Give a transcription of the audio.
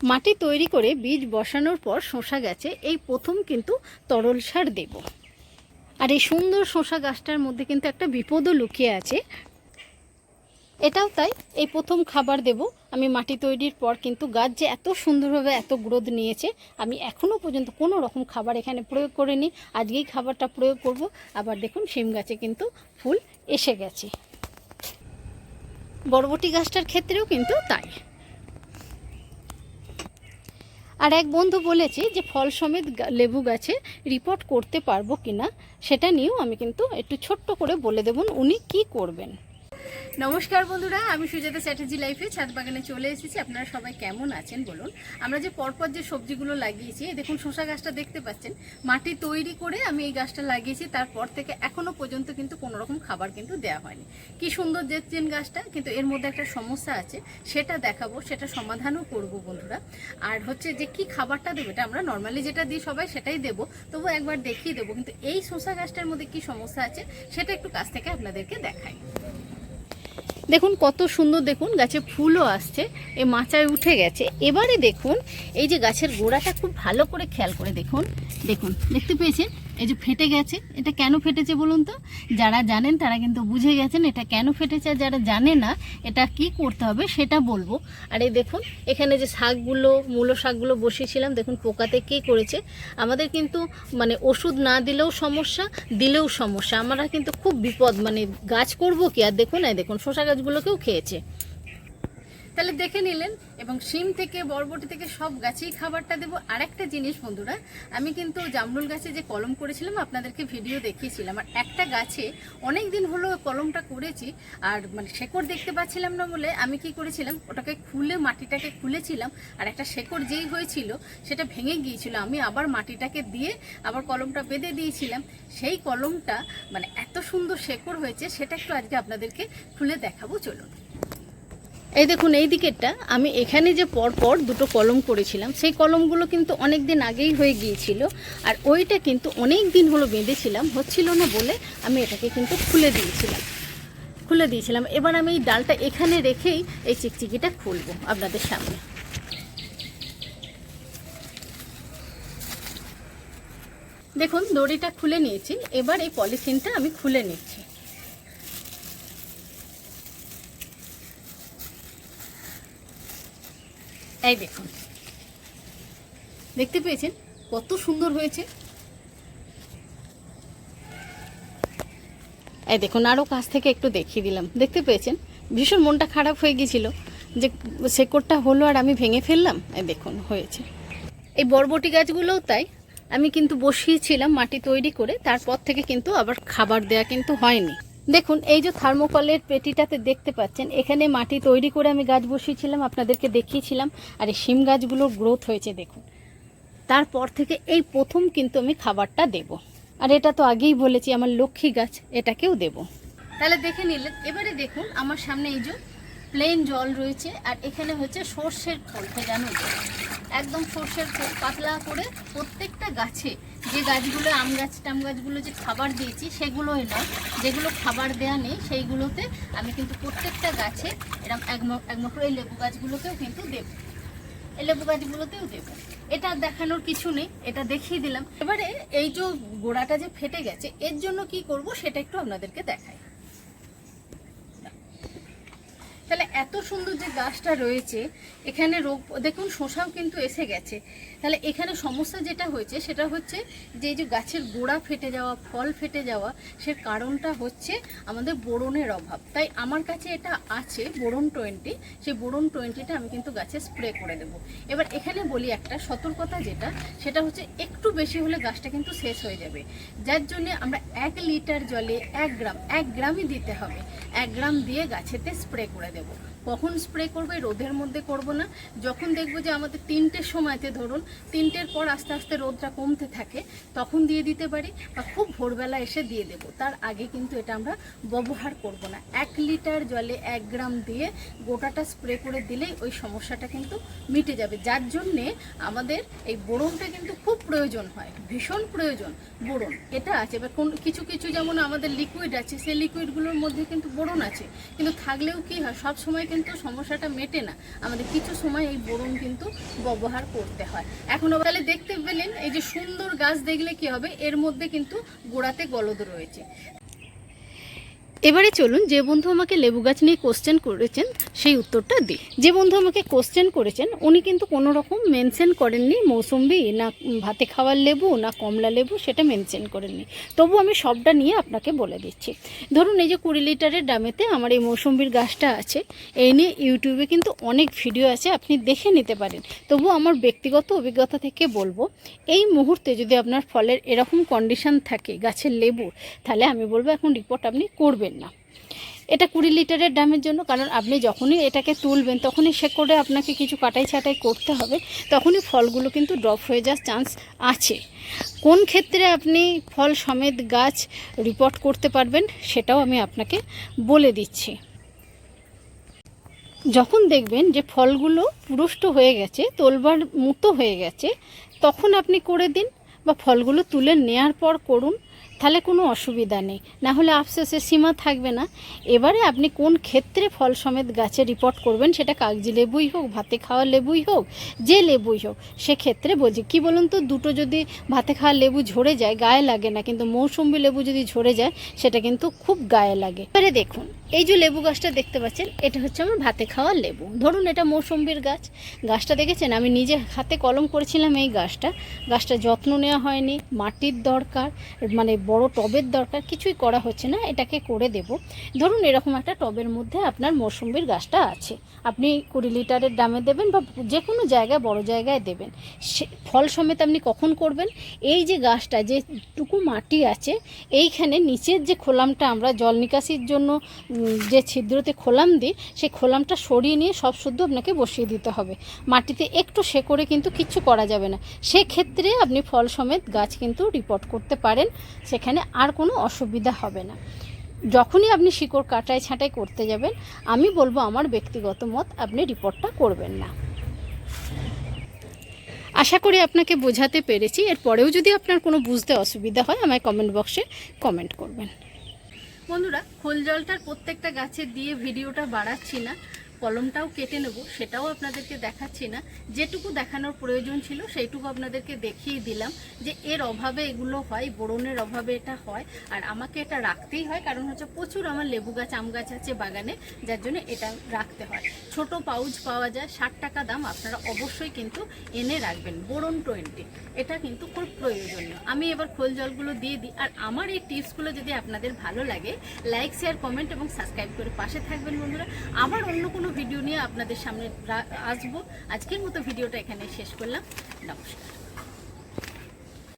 মাটি তৈরি করে বীজ বসানোর পর শশা গাছে এই প্রথম কিন্তু তরল সার দেব। আর এই সুন্দর শশা গাছটার মধ্যে কিন্তু একটা বিপদও লুকিয়ে আছে। এটাও তাই, এই প্রথম খাবার দেব। আমি মাটি তৈরির পর কিন্তু গাছ যে এত সুন্দরভাবে এত গ্রোথ নিয়েছে, আমি এখনও পর্যন্ত কোনো রকম খাবার এখানে প্রয়োগ করিনি। আজকেই খাবারটা প্রয়োগ করব। আবার দেখুন শিম গাছে কিন্তু ফুল এসে গেছে। বরবটি গাছটার ক্ষেত্রেও কিন্তু তাই। আর এক বন্ধু বলেছে যে ফল সমেত লেবু গাছে রিপোর্ট করতে পারব কিনা, সেটা নিয়েও আমি কিন্তু একটু ছোট্ট করে বলে দেবুন উনি কি করবেন। নমস্কার বন্ধুরা, আমি সুজাতা চ্যাটার্জি লাইফে ছাদ বাগানে চলে এসেছি। আপনারা সবাই কেমন আছেন বলুন? আমরা যে পরপর যে সবজিগুলো লাগিয়েছি দেখুন শসা গাছটা দেখতে পাচ্ছেন। মাটি তৈরি করে আমি এই গাছটা লাগিয়েছি, তারপর থেকে এখনও পর্যন্ত কিন্তু কোনো রকম খাবার কিন্তু দেওয়া হয়নি। কি সুন্দর দেখছেন গাছটা, কিন্তু এর মধ্যে একটা সমস্যা আছে, সেটা দেখাবো, সেটা সমাধানও করব বন্ধুরা। আর হচ্ছে যে কি খাবারটা দেবো, এটা আমরা নর্মালি যেটা দিই সবাই সেটাই দেবো তবু একবার দেখিয়ে দেবো। কিন্তু এই শসা গাছটার মধ্যে কি সমস্যা আছে, সেটা একটু কাছ থেকে আপনাদেরকে দেখাই। দেখুন, কত সুন্দর দেখুন, গাছে ফুলও আসছে, এ মাচায় উঠে গেছে। এবারে দেখুন, এই যে গাছের গোড়াটা খুব ভালো করে খেয়াল করে দেখুন। দেখুন, দেখতে পেয়েছেন? এই যে ফেটে গেছে, এটা কেন ফেটেছে বলুন তো? যারা জানেন তারা কিন্তু বুঝে গেছেন এটা কেন ফেটেছে, আর যারা জানে না, এটা কি করতে হবে সেটা বলব। আর এই দেখুন, এখানে যে শাকগুলো, মূলো শাকগুলো বসিয়েছিলাম, দেখুন পোকাতে কী করেছে। আমাদের কিন্তু মানে ওষুধ না দিলেও সমস্যা দিলেও সমস্যা। আমরা কিন্তু খুব বিপদ মানে গাছ করব কি? আর দেখুন, এই দেখুন, শসা গাছগুলোকেও খেয়েছে। তাহলে দেখে নিলেন, এবং শিম থেকে, বরবটি থেকে সব গাছেই খাবারটা দেবো। আর একটা জিনিস বন্ধুরা, আমি কিন্তু জামরুল গাছে যে কলম করেছিলাম, আপনাদেরকে ভিডিও দেখিয়েছিলাম। আর একটা গাছে অনেক দিন হলো কলমটা করেছি, আর মানে শেকড় দেখতে পাচ্ছিলাম না বলে আমি কি করেছিলাম, ওটাকে খুলে মাটিটাকে খুলেছিলাম, আর একটা শেকড় যেই হয়েছিল, সেটা ভেঙে গিয়েছিল। আমি আবার মাটিটাকে দিয়ে আবার কলমটা বেঁধে দিয়েছিলাম। সেই কলমটা মানে এত সুন্দর শেকড় হয়েছে, সেটা একটু আজকে আপনাদেরকে খুলে দেখাবো, চলুন। এই দেখুন, এই দিকেরটা আমি এখানে যে পর পর দুটো কলম করেছিলাম, সেই কলমগুলো কিন্তু অনেক দিন আগেই হয়ে গিয়েছিল, আর ওইটা কিন্তু অনেক দিন হলো বেঁধেছিলাম, হচ্ছিল না বলে আমি এটাকে কিন্তু খুলে দিয়েছিলাম। খুলে দিয়েছিলাম। এবার আমি এই ডালটা এখানে রেখেই এই চিকচিকিটা খুলবো আপনাদের সামনে। দেখুন, দড়িটা খুলে নিয়েছি। এবার এই পলিথিনটা আমি খুলে নিচ্ছি। এই দেখুন। দেখতে পেয়েছেন কত সুন্দর হয়েছে? এই দেখুন আরও কাছ থেকে একটু দেখিয়ে দিলাম। দেখতে পেয়েছেন? ভীষণ মনটা খারাপ হয়ে গিয়েছিল যে শেকড়টা হলো আর আমি ভেঙে ফেললাম। এই দেখুন, হয়েছে। এই বরবটি গাছগুলোও তাই। আমি কিন্তু বসিয়েছিলাম মাটি তৈরি করে, তারপর থেকে কিন্তু আবার খাবার দেয়া কিন্তু হয়নি। দেখুন, এই যে থার্মোকলের পেটিটাতে দেখতে পাচ্ছেন, এখানে মাটি তৈরি করে আমি গাছ বসিয়েছিলাম, আপনাদেরকে দেখিয়েছিলাম, আর এই শিম গাছগুলোর গ্রোথ হয়েছে, দেখুন। তারপর থেকে এই প্রথম কিন্তু আমি খাবারটা দেব। আর এটা তো আগেই বলেছি, আমার লক্ষ্মী গাছ, এটাকেও দেব। তাহলে দেখে নিলেন, এবারে দেখুন, আমার সামনে এই যে প্লেন জল রয়েছে, আর এখানে হচ্ছে সর্ষের খোল জানো একদম সর্ষের খোল, পাতলা করে প্রত্যেকটা গাছে যে গাছগুলো, আম গাছ, টাম গাছগুলো যে খাবার দিয়েছি, সেগুলোই নয়। যেগুলো খাবার দেওয়া নেই, সেইগুলোতে আমি কিন্তু প্রত্যেকটা গাছে এরকম একমা একমাত্র এই লেবু গাছগুলোকেও কিন্তু দেবো। এই লেবু গাছগুলোতেও দেবো। এটা দেখানোর কিছু নেই, এটা দেখিয়ে দিলাম। এবারে এই যে গোড়াটা যে ফেটে গেছে, এর জন্য কি করব সেটা একটু আপনাদেরকে দেখাই। তাহলে এত সুন্দর যে গাছটা রয়েছে, এখানে রোগ, দেখুন শশাও কিন্তু এসে গেছে। তাহলে এখানে সমস্যা যেটা হয়েছে, সেটা হচ্ছে যে যে গাছের গোড়া ফেটে যাওয়া, ফল ফেটে যাওয়া সে কারণটা হচ্ছে আমাদের বোরনের অভাব। তাই আমার কাছে এটা আছে বোরন টোয়েন্টি। সেই বোরন টোয়েন্টিটা আমি কিন্তু গাছে স্প্রে করে দেব। এবার এখানে বলি একটা সতর্কতা যেটা, সেটা হচ্ছে একটু বেশি হলে গাছটা কিন্তু শেষ হয়ে যাবে। যার জন্য আমরা এক লিটার জলে এক গ্রাম, এক গ্রামই দিতে হবে। এক গ্রাম দিয়ে গাছেতে স্প্রে করে দেব। কখন স্প্রে করব এই রোদের মধ্যে করব না। যখন দেখব যে আমাদের তিনটের সময়তে ধরুন, তিনটের পর আস্তে আস্তে রোদটা কমতে থাকে, তখন দিয়ে দিতে পারি বা খুব ভোরবেলা এসে দিয়ে দেব। তার আগে কিন্তু এটা আমরা ব্যবহার করব না। এক লিটার জলে এক গ্রাম দিয়ে গোটাটা স্প্রে করে দিলেই ওই সমস্যাটা কিন্তু মিটে যাবে। যার জন্যে আমাদের এই বোরনটা কিন্তু খুব প্রয়োজন হয়, ভীষণ প্রয়োজন বোরন। এটা আছে। এবার কোন কিছু কিছু যেমন আমাদের লিকুইড আছে, সেই লিকুইডগুলোর মধ্যে কিন্তু বোরন আছে। কিন্তু থাকলেও কি হয়, সব সময় কিন্তু সমস্যাটা মেটে না। আমাদের কিছু সময় এই বোরন কিন্তু ব্যবহার করতে হয়। এখন তাহলে দেখতে পেলেন, এই যে সুন্দর গাছ দেখলে কি হবে? এর মধ্যে কিন্তু গোড়াতে গলদ রয়েছে। এবারে চলুন যে বন্ধু আমাকে লেবু গাছ নিয়ে কোশ্চেন করেছেন, সেই উত্তরটা দিই। যে বন্ধু আমাকে কোশ্চেন করেছেন, উনি কিন্তু কোনো রকম মেনশন করেননি, মৌসুম্বি, না ভাতে খাওয়ার লেবু, না কমলা লেবু, সেটা মেনশন করেননি। তবু আমি সবটা নিয়ে আপনাকে বলে দিচ্ছি। ধরুন এই যে কুড়ি লিটারের ডামেতে আমার এই মৌসুম্বির গাছটা আছে, এই নিয়ে ইউটিউবে কিন্তু অনেক ভিডিও আছে, আপনি দেখে নিতে পারেন। তবু আমার ব্যক্তিগত অভিজ্ঞতা থেকে বলব, এই মুহূর্তে যদি আপনার ফলের এরকম কন্ডিশন থাকে গাছের লেবু তাহলে আমি বলব এখন রিপোর্ট আপনি করবেন। না। এটা কুড়ি লিটারের দামের জন্য, কারণ আপনি যখনই এটাকে তুলবেন, তখনই সে করে আপনাকে কিছু কাটাই ছাটাই করতে হবে, তখনই ফলগুলো কিন্তু ড্রপ হয়ে যাওয়ার চান্স আছে। কোন ক্ষেত্রে আপনি ফল সমেত গাছ রিপোর্ট করতে পারবেন, সেটাও আমি আপনাকে বলে দিচ্ছি। যখন দেখবেন যে ফলগুলো পুরুষ্ট হয়ে গেছে, তোলবার মতো হয়ে গেছে, তখন আপনি করে দিন বা ফলগুলো তুলে নেয়ার পর করুন। তাহলে কোনো অসুবিধা নেই। না হলে আফসোসের সীমা থাকবে না। এবারে আপনি কোন ক্ষেত্রে ফল সমেত গাছে রিপোর্ট করবেন সেটা কাগজি লেবুই হোক, ভাতে খাওয়া লেবুই হোক, যে লেবুই হোক, সেক্ষেত্রে বলছি, কি বলুন তো, দুটো যদি ভাতে খাওয়া লেবু ঝরে যায়, গায়ে লাগে না, কিন্তু মৌসুম্বি লেবু যদি ঝরে যায়, সেটা কিন্তু খুব গায়ে লাগে। এবারে দেখুন এই যে লেবু গাছটা দেখতে পাচ্ছেন, এটা হচ্ছে আমার ভাতে খাওয়া লেবু। ধরুন এটা মৌসুম্বির গাছ। গাছটা দেখেছেন? আমি নিজে হাতে কলম করেছিলাম এই গাছটা। গাছটা যত্ন নেওয়া হয়নি, মাটির দরকার মানে বড় টবের দরকার, কিছুই করা হচ্ছে না, এটাকে করে দেব। ধরুন এরকম একটা টবের মধ্যে আপনার মৌসুম্বির গাছটা আছে। আপনি কুড়ি লিটারের দামে দেবেন বা যে কোনো জায়গায়, বড় জায়গায় দেবেন। সে ফল সমেত আপনি কখন করবেন? এই যে গাছটা, যেটুকু মাটি আছে, এইখানে নিচের যে খোলামটা আমরা জল নিকাশির জন্য যে ছিদ্রতে খোলাম দিই, সেই খোলামটা সরিয়ে নিয়ে সব শুদ্ধ আপনাকে বসিয়ে দিতে হবে। মাটিতে একটু শেকড়ে কিন্তু কিচ্ছু করা যাবে না। সেক্ষেত্রে আপনি ফল সমেত গাছ কিন্তু রিপোর্ট করতে পারেন, সেখানে আর কোনো অসুবিধা হবে না। যখনই আপনি শিকড় কাটাই ছাঁটাই করতে যাবেন, আমি বলব আমার ব্যক্তিগত মত, আপনি রিপোর্টটা করবেন না। আশা করি আপনাকে বোঝাতে পেরেছি। এরপরেও যদি আপনার কোনো বুঝতে অসুবিধা হয়, আমায় কমেন্ট বক্সে কমেন্ট করবেন। বন্ধুরা খোল জলটার প্রত্যেকটা গাছে দিয়ে ভিডিওটা বাড়াচ্ছি না। কলমটাও কেটে নেব, সেটাও আপনাদেরকে দেখাচ্ছি না। যেটুকু দেখানোর প্রয়োজন ছিল, সেইটুকু আপনাদেরকে দেখিয়ে দিলাম যে এর অভাবে এগুলো হয়, বোরনের অভাবে এটা হয়, আর আমাকে এটা রাখতেই হয়, কারণ হচ্ছে প্রচুর আমার লেবু গাছ, আম গাছ আছে বাগানে, যার জন্য এটা রাখতে হয়। ছোট পাউচ পাওয়া যায়, ষাট টাকা দাম, আপনারা অবশ্যই কিন্তু এনে রাখবেন, বোরন টোয়েন্টি। এটা কিন্তু খুব প্রয়োজনীয়। আমি এবার খোল জলগুলো দিয়ে দিই, আর আমার এই টিপসগুলো যদি আপনাদের ভালো লাগে, লাইক, শেয়ার, কমেন্ট এবং সাবস্ক্রাইব করে পাশে থাকবেন বন্ধুরা। আবার অন্য কোনো ভিডিও নিয়ে আপনাদের সামনে আসব। আজকের মতো ভিডিওটা এখানে শেষ করলাম। নমস্কার।